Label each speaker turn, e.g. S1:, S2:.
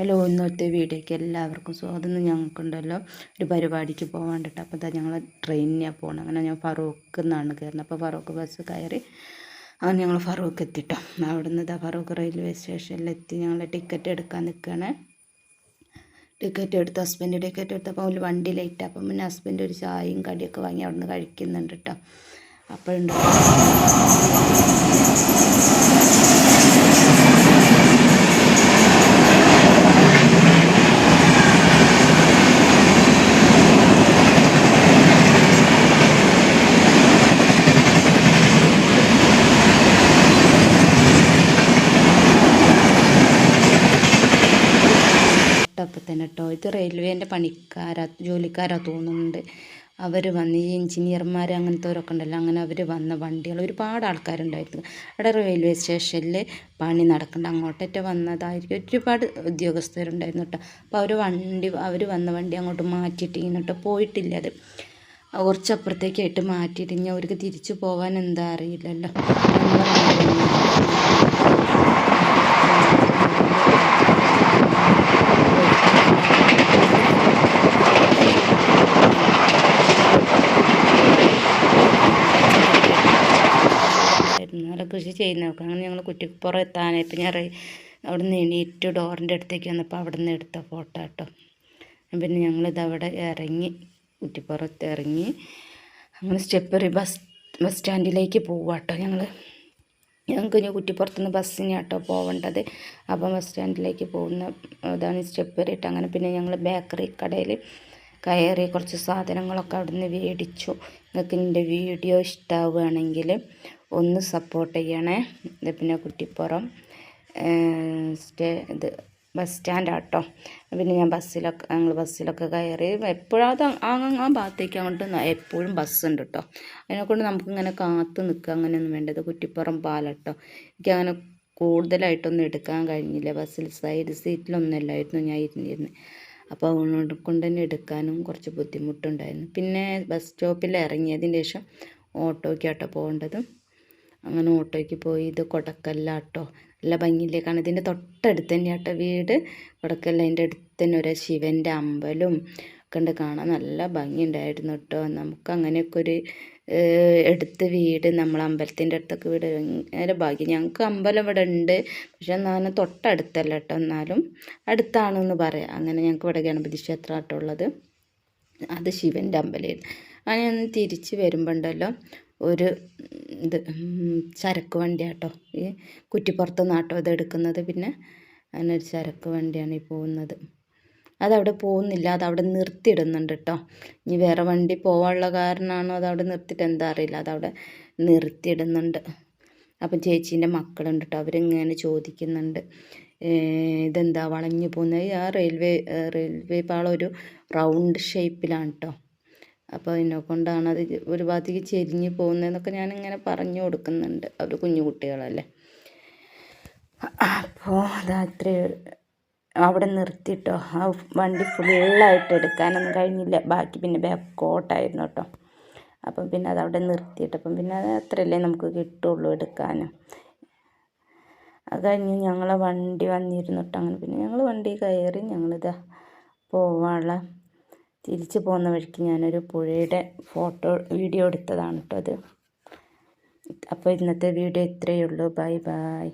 S1: Hello ഇന്നത്തെ വീഡിയോയ്ക്ക് എല്ലാവർക്കും സ്വാഗതം. ഞങ്ങൾക്കുണ്ടല്ലോ ഒരു പരിപാടിക്ക് പോകാണ്ടിട്ട് അപ്പോൾ ഞങ്ങൾ ട്രെയിനിനാണ് പോകണം അങ്ങനെ ഞാൻ ഫറൂഖ് എന്നാണ് കയറുന്നത് അപ്പോൾ ഫറൂഖ് ബസ് കയറി അങ്ങനെ ഞങ്ങൾ ഫറൂഖ് എത്തിട്ടോ. അവിടെ നിന്ന് ഇതാ ഫറൂഖ് റെയിൽവേ സ്റ്റേഷനിൽ എത്തി ഞങ്ങൾ ടിക്കറ്റ് എടുക്കാൻ നിൽക്കുകയാണ് ടിക്കറ്റ് എടുത്ത് ഹസ്ബൻഡ് ടിക്കറ്റ് എടുത്തപ്പോൾ ഒരു വണ്ടി ലേറ്റ് അപ്പം പിന്നെ ഹസ്ബൻഡ് ഒരു ചായയും കടിയൊക്കെ വാങ്ങി അവിടെ നിന്ന് കഴിക്കുന്നുണ്ട് കേട്ടോ അപ്പോഴുണ്ട് അപ്പം കേട്ടോ. ഇത് റെയിൽവേന്റെ പണിക്കാരാ ജോലിക്കാരാ തോന്നുന്നുണ്ട്. അവർ വന്ന് ഈ എഞ്ചിനീയർമാർ അങ്ങനത്തെവരൊക്കെ ഉണ്ടല്ലോ. അങ്ങനെ അവർ വന്ന വണ്ടികൾ ഒരുപാട് ആൾക്കാരുണ്ടായിരുന്നു. അവിടെ റെയിൽവേ സ്റ്റേഷനിൽ പണി നടക്കുന്നുണ്ട്. അങ്ങോട്ടേറ്റ വന്നതായിരിക്കും. ഒരുപാട് ഉദ്യോഗസ്ഥരുണ്ടായിരുന്നു കേട്ടോ. അപ്പോൾ അവർ വണ്ടി അവർ വന്ന വണ്ടി അങ്ങോട്ട് മാറ്റിയിട്ട് കേട്ടോ പോയിട്ടില്ല. അത് കുറച്ചപ്പുറത്തേക്കായിട്ട് മാറ്റിയിട്ട് ഇനി അവർക്ക് തിരിച്ചു പോകാൻ എന്താ അറിയില്ലല്ലോ നല്ല കൃഷി ചെയ്യുന്നവർക്ക് അങ്ങനെ ഞങ്ങൾ കുറ്റിപ്പുറം എത്താനായപ്പോൾ ഞാൻ അവിടെ നിന്ന് എണീറ്റ് ഡോറിന്റെ അടുത്തേക്ക് വന്നപ്പോൾ അവിടെ നിന്ന് എടുത്ത ഫോട്ടോ കേട്ടോ. പിന്നെ ഞങ്ങളിത് അവിടെ ഇറങ്ങി കുറ്റിപ്പുറത്ത് ഇറങ്ങി അങ്ങനെ സ്റ്റെപ്പറി ബസ് ബസ് സ്റ്റാൻഡിലേക്ക് പോവാട്ടോ ഞങ്ങൾ ഞങ്ങൾക്ക് ഇനി കുറ്റിപ്പുറത്തുനിന്ന് ബസ്സിന് കേട്ടോ പോവേണ്ടത്. അപ്പം ബസ് സ്റ്റാൻഡിലേക്ക് പോകുന്ന അതാണ് സ്റ്റെപ്പ് ഇട്ട് അങ്ങനെ പിന്നെ ഞങ്ങൾ ബേക്കറി കടയിൽ കയറി കുറച്ച് സാധനങ്ങളൊക്കെ അവിടെ നിന്ന് മേടിച്ചു. നിങ്ങൾക്ക് എന്റെ വീഡിയോ ഇഷ്ടമാവുകയാണെങ്കിൽ ഒന്ന് സപ്പോർട്ട് ചെയ്യണേ. ഇത് പിന്നെ കുട്ടിപ്പുറം സ്റ്റേ ഇത് ബസ് സ്റ്റാൻഡാട്ടോ പിന്നെ ഞാൻ ബസ്സിലൊക്കെ ഞങ്ങൾ ബസ്സിലൊക്കെ കയറി എപ്പോഴും ആ ആ ഭാഗത്തേക്ക് അങ്ങോട്ട് എപ്പോഴും ബസ് ഉണ്ട് കേട്ടോ അതിനെക്കൊണ്ട് നമുക്കിങ്ങനെ കാത്ത് നിൽക്കുക. അങ്ങനെയൊന്നും വേണ്ടത് കുറ്റിപ്പുറം പാലട്ടോ. എനിക്കങ്ങനെ കൂടുതലായിട്ടൊന്നും എടുക്കാൻ കഴിഞ്ഞില്ല. ബസ്സിൽ സൈഡ് സീറ്റിലൊന്നും അല്ലായിരുന്നു ഞാൻ ഇരുന്നിരുന്നത് അപ്പോൾ അതുകൊണ്ട് കൊണ്ട് തന്നെ എടുക്കാനും കുറച്ച് ബുദ്ധിമുട്ടുണ്ടായിരുന്നു. പിന്നെ ബസ് സ്റ്റോപ്പിൽ ഇറങ്ങിയതിന് ശേഷം ഓട്ടോയ്ക്കാട്ടോ പോകേണ്ടത്. അങ്ങനെ ഓട്ടോയ്ക്ക് പോയി ഇത് കൊടക്കല്ലാട്ടോ നല്ല ഭംഗിയില്ലേ കാരണം ഇതിന്റെ തൊട്ടടുത്ത് തന്നെയാട്ടോ വീട്. കൊടക്കല്ല അതിന്റെ അടുത്ത് തന്നെ ഒരു ശിവന്റെ അമ്പലവും ഒക്കെ ഉണ്ട് കാണാൻ നല്ല ഭംഗിയുണ്ടായിരുന്നു കേട്ടോ നമുക്ക് അങ്ങനെയൊക്കെ ഒരു എടുത്ത് വീട് നമ്മൾ അമ്പലത്തിന്റെ അടുത്തൊക്കെ വീട് ഭയങ്കര ഭാഗ്യം. ഞങ്ങൾക്ക് അമ്പലം ഇവിടെ ഉണ്ട്. പക്ഷെ എന്നാലും തൊട്ടടുത്തല്ല കേട്ടോ എന്നാലും അടുത്താണെന്ന് പറയാം. അങ്ങനെ ഞങ്ങൾക്ക് ഇവിടെ ഗണപതി ക്ഷേത്രം അത് ശിവന്റെ അമ്പലമായിരുന്നു. അങ്ങനെ തിരിച്ച് വരുമ്പോണ്ടല്ലോ ഒരു ഇത് ചരക്ക് വണ്ടിയാട്ടോ. ഈ കുറ്റിപ്പുറത്ത് നാട്ടോ ഇത് എടുക്കുന്നത്. പിന്നെ അങ്ങനെ ഒരു ചരക്ക് വണ്ടിയാണ് ഈ പോകുന്നത്. അതവിടെ പോകുന്നില്ല അതവിടെ നിർത്തിയിടുന്നുണ്ട് കേട്ടോ ഇനി വേറെ വണ്ടി പോകാനുള്ള കാരണമാണോ അതവിടെ നിർത്തിയിട്ട് എന്താ അറിയില്ല അതവിടെ നിർത്തിയിടുന്നുണ്ട്. അപ്പം ചേച്ചീന്റെ മക്കളുണ്ട് കേട്ടോ അവരിങ്ങനെ ചോദിക്കുന്നുണ്ട്. ഇതെന്താ വളഞ്ഞു പോകുന്നത് ആ റെയിൽവേ റെയിൽവേ പാളം ഒരു റൗണ്ട് ഷേപ്പിലാണ് കേട്ടോ അപ്പോൾ അതിനെ കൊണ്ടാണ് അത് ഒരു ഭാഗത്തേക്ക് ചെരിഞ്ഞ് പോകുന്നതെന്നൊക്കെ ഞാനിങ്ങനെ പറഞ്ഞു കൊടുക്കുന്നുണ്ട് അവർ കുഞ്ഞു കുട്ടികളല്ലേ. അപ്പോൾ അതത്രേ അവിടെ നിർത്തിയിട്ടോ ആ വണ്ടി ഫുള്ളായിട്ട് എടുക്കാനൊന്നും കഴിഞ്ഞില്ല. ബാക്കി പിന്നെ ബാക്കോട്ടായിരുന്നു കേട്ടോ. അപ്പം പിന്നെ അതവിടെ നിർത്തിയിട്ടപ്പം പിന്നെ അത് അത്രയല്ലേ നമുക്ക് കിട്ടുള്ളൂ എടുക്കാൻ അത് കഴിഞ്ഞ് ഞങ്ങളെ വണ്ടി വന്നിരുന്നു കേട്ടോ. അങ്ങനെ പിന്നെ ഞങ്ങൾ വണ്ടി കയറി ഞങ്ങളിതാ പോവാനുള്ള തിരിച്ചു പോകുന്ന വഴിക്ക് ഞാനൊരു പുഴയുടെ ഫോട്ടോ വീഡിയോ എടുത്തതാണ് കേട്ടോ അത്. അപ്പോൾ ഇന്നത്തെ വീഡിയോ ഇത്രയേ ഉള്ളൂ. Bye bye.